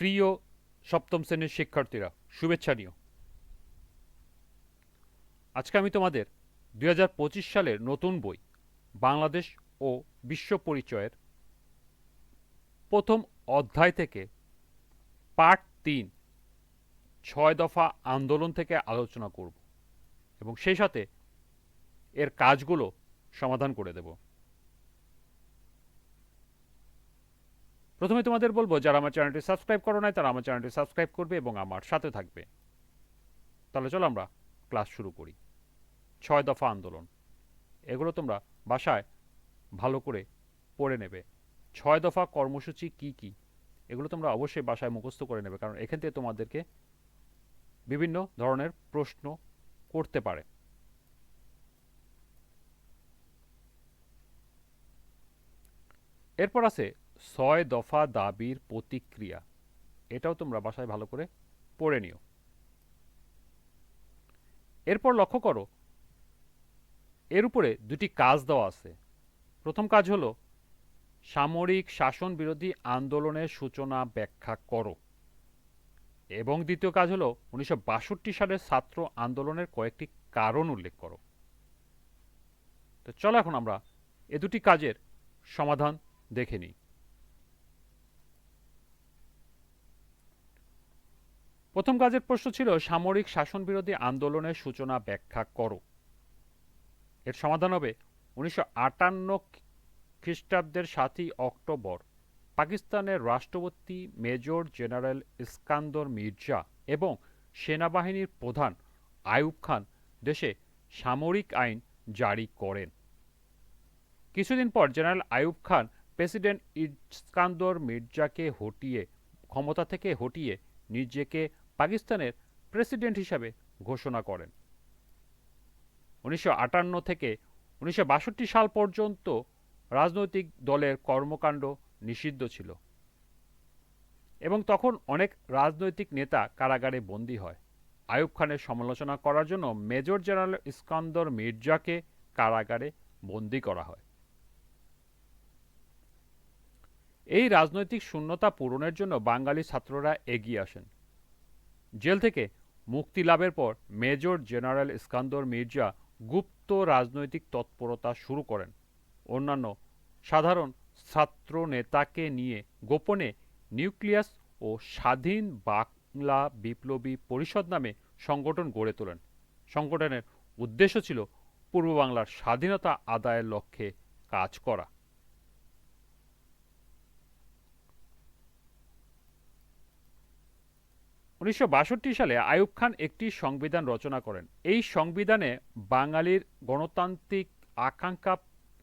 প্রিয় সপ্তম শ্রেণির শিক্ষার্থীরা, শুভেচ্ছা নিও। আজকে আমি তোমাদের দু হাজার পঁচিশ সালের নতুন বই, বাংলাদেশ ও বিশ্ব পরিচয়ের প্রথম অধ্যায় থেকে পার্ট তিন, ছয় দফা আন্দোলন থেকে আলোচনা করব এবং সেই সাথে এর কাজগুলো সমাধান করে দেব। প্রথমে তোমাদের বলব, যারা আমার চ্যানেলটি সাবস্ক্রাইব করো নাই, তারা আমার চ্যানেলটি সাবস্ক্রাইব করবে এবং আমার সাথে থাকবে। তাহলে চলো আমরা ক্লাস শুরু করি। ছয় দফা আন্দোলন। এগুলো তোমরা বাসায় ভালো করে পড়ে নেবে। ছয় দফা কর্মসূচি কি কি? এগুলো তোমরা অবশ্যই বাসায় মুখস্থ করে নেবে, কারণ এখান থেকে তোমাদেরকে বিভিন্ন ধরনের প্রশ্ন করতে পারে। এরপর আছে ছয় দফা দাবির প্রতিক্রিয়া। এটাও তোমরা বাসায় ভালো করে পড়ে নিও। এরপর লক্ষ্য করো, এর উপরে দুটি কাজ দেওয়া আছে। প্রথম কাজ হলো, সামরিক শাসন বিরোধী আন্দোলনের সূচনা ব্যাখ্যা করো। এবং দ্বিতীয় কাজ হলো, উনিশশো বাষট্টি সালের ছাত্র আন্দোলনের কয়েকটি কারণ উল্লেখ করো। তো চলো এখন আমরা এ দুটি কাজের সমাধান দেখে নিই। প্রথম কাজের প্রশ্ন ছিল, সামরিক শাসন বিরোধী আন্দোলনের সূচনা ব্যাখ্যা করো। এর সমাধান হবে উনিশশো আটান্ন খ্রিস্টাব্দের সাতই অক্টোবর। পাকিস্তানের রাষ্ট্রপতি মেজর জেনারেল ইস্কান্দর মির্জা এবং সেনাবাহিনীর প্রধান আয়ুব খান দেশে সামরিক আইন জারি করেন। কিছুদিন পর জেনারেল আয়ুব খান প্রেসিডেন্ট ইস্কান্দর মির্জাকে হটিয়ে, ক্ষমতা থেকে হটিয়ে নিজেকে পাকিস্তানের প্রেসিডেন্ট হিসাবে ঘোষণা করেন। উনিশশো আটান্ন থেকে উনিশশো সাল পর্যন্ত রাজনৈতিক দলের কর্মকাণ্ড নিষিদ্ধ ছিল এবং তখন অনেক রাজনৈতিক নেতা কারাগারে বন্দী হয়। আয়ুব খানের সমালোচনা করার জন্য মেজর জেনারেল ইস্কান্দর মির্জাকে কারাগারে বন্দী করা হয়। এই রাজনৈতিক শূন্যতা পূরণের জন্য বাঙালি ছাত্ররা এগিয়ে আসেন। জেল থেকে মুক্তি লাভের পর মেজর জেনারেল ইস্কান্দর মির্জা গুপ্ত রাজনৈতিক তৎপরতা শুরু করেন। অন্যান্য সাধারণ ছাত্র নেতাকে নিয়ে গোপনে নিউক্লিয়াস ও স্বাধীন বাংলা বিপ্লবী পরিষদ নামে সংগঠন গড়ে তোলেন। সংগঠনের উদ্দেশ্য ছিল পূর্ব বাংলার স্বাধীনতা আদায়ের লক্ষ্যে কাজ করা। উনিশশো বাষট্টি সালে আয়ুব খান একটি সংবিধান রচনা করেন। এই সংবিধানে বাঙালির গণতান্ত্রিক আকাঙ্ক্ষা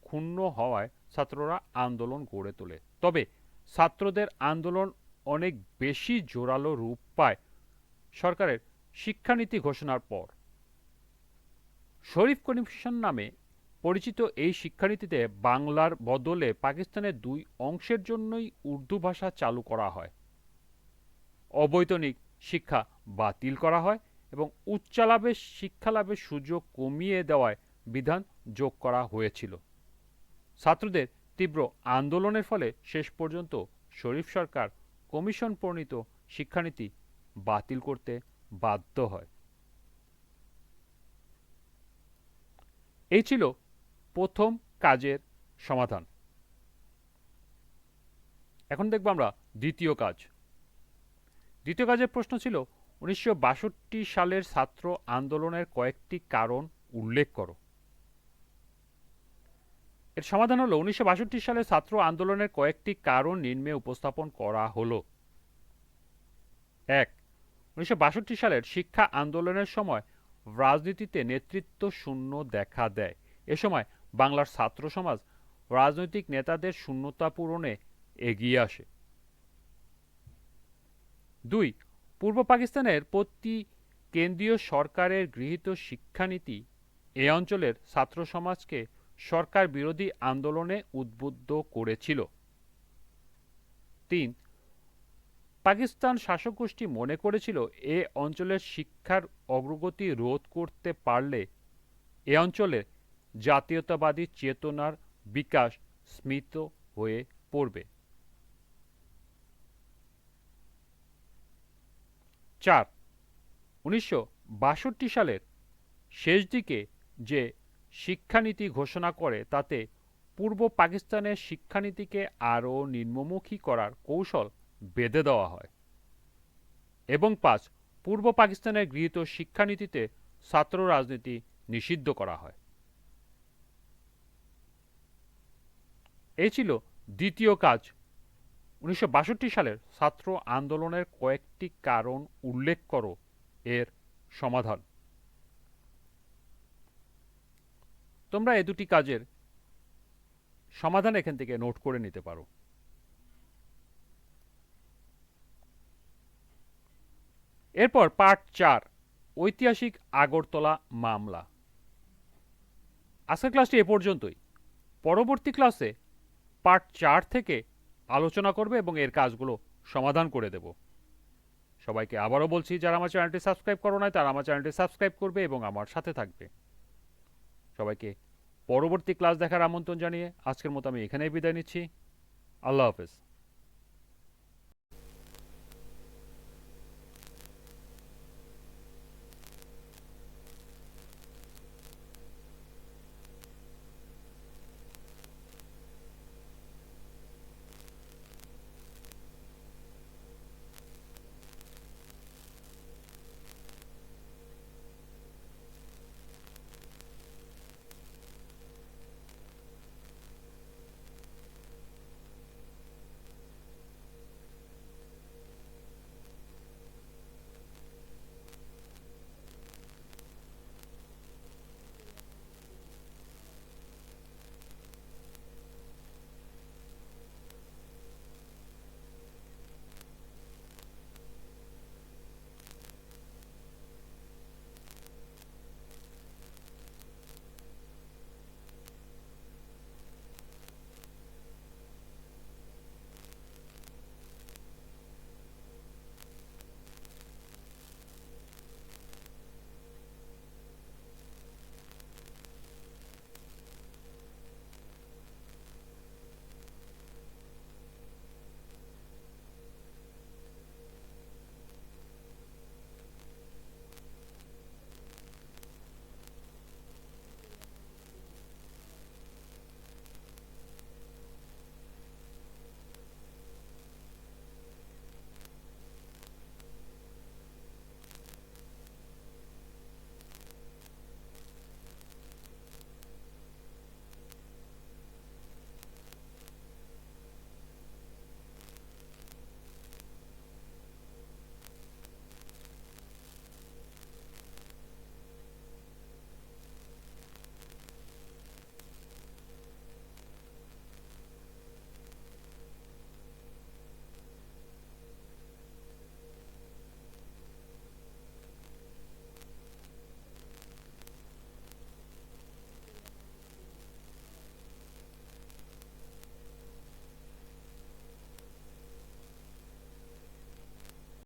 ক্ষুণ্ণ হওয়ায় ছাত্ররা আন্দোলন গড়ে তোলে। তবে ছাত্রদের আন্দোলন অনেক বেশি জোরালো রূপ পায় সরকারের শিক্ষানীতি ঘোষণার পর। শরীফ কমিশন নামে পরিচিত এই শিক্ষানীতিতে বাংলার বদলে পাকিস্তানের দুই অংশের জন্যই উর্দু ভাষা চালু করা হয়। অবৈতনিক শিক্ষা বাতিল করা হয় এবং উচ্চালাভের শিক্ষালাভের সুযোগ কমিয়ে দেওয়ায় বিধান যোগ করা হয়েছিল। ছাত্রদের তীব্র আন্দোলনের ফলে শেষ পর্যন্ত শরীফ সরকার কমিশন প্রণীত শিক্ষানীতি বাতিল করতে বাধ্য হয়। এই ছিল প্রথম কাজের সমাধান। এখন দেখব আমরা দ্বিতীয় কাজ। দ্বিতীয় কাজের প্রশ্ন ছিল, উনিশশো বাষট্টি সালের ছাত্র আন্দোলনের কয়েকটি কারণ উল্লেখ করো। এর সমাধান হলো, উনিশশো সালে ছাত্র আন্দোলনের কয়েকটি কারণ নিম্নে উপস্থাপন করা হলো। এক, উনিশশো সালের শিক্ষা আন্দোলনের সময় রাজনীতিতে নেতৃত্ব শূন্য দেখা দেয়। এ সময় বাংলার ছাত্র সমাজ রাজনৈতিক নেতাদের শূন্যতা পূরণে এগিয়ে আসে। দুই, পূর্ব পাকিস্তানের প্রতি কেন্দ্রীয় সরকারের গৃহীত শিক্ষানীতি এ অঞ্চলের ছাত্র সমাজকে সরকার বিরোধী আন্দোলনে উদ্বুদ্ধ করেছিল। তিন, পাকিস্তান শাসক গোষ্ঠী মনে করেছিল এ অঞ্চলের শিক্ষার অগ্রগতি রোধ করতে পারলে এ অঞ্চলে জাতীয়তাবাদী চেতনার বিকাশ স্মিত হয়ে পড়বে। চার। উনিশশো সালের শেষ দিকে যে শিক্ষানীতি ঘোষণা করে, তাতে পূর্ব পাকিস্তানের শিক্ষানীতিকে আরও নিম্নমুখী করার কৌশল বেঁধে দেওয়া হয় এবং পাঁচ, পূর্ব পাকিস্তানের গৃহীত শিক্ষানীতিতে ছাত্র রাজনীতি নিষিদ্ধ করা হয়। এ ছিল দ্বিতীয় কাজ উনিশশো বাষট্টি সালের ছাত্র আন্দোলনের কয়েকটি কারণ উল্লেখ করো, এর সমাধান। তোমরা এ দুটি কাজের সমাধান এখান থেকে নোট করে নিতে পারো। এরপর পার্ট চার, ঐতিহাসিক আগরতলা মামলা। আজকের ক্লাসটি এ পর্যন্তই। পরবর্তী ক্লাসে পার্ট চার থেকে আলোচনা করবে এবং এর কাজগুলো সমাধান করে দেব। সবাইকে আবারও বলছি, যারা আমার চ্যানেলটি সাবস্ক্রাইব করো নাই, তারা আমার চ্যানেলটি সাবস্ক্রাইব করবে এবং আমার সাথে থাকবে। সবাইকে পরবর্তী ক্লাস দেখার আমন্ত্রণ জানিয়ে আজকের মতো আমি এখানেই বিদায় নিচ্ছি। আল্লাহ হাফেজ।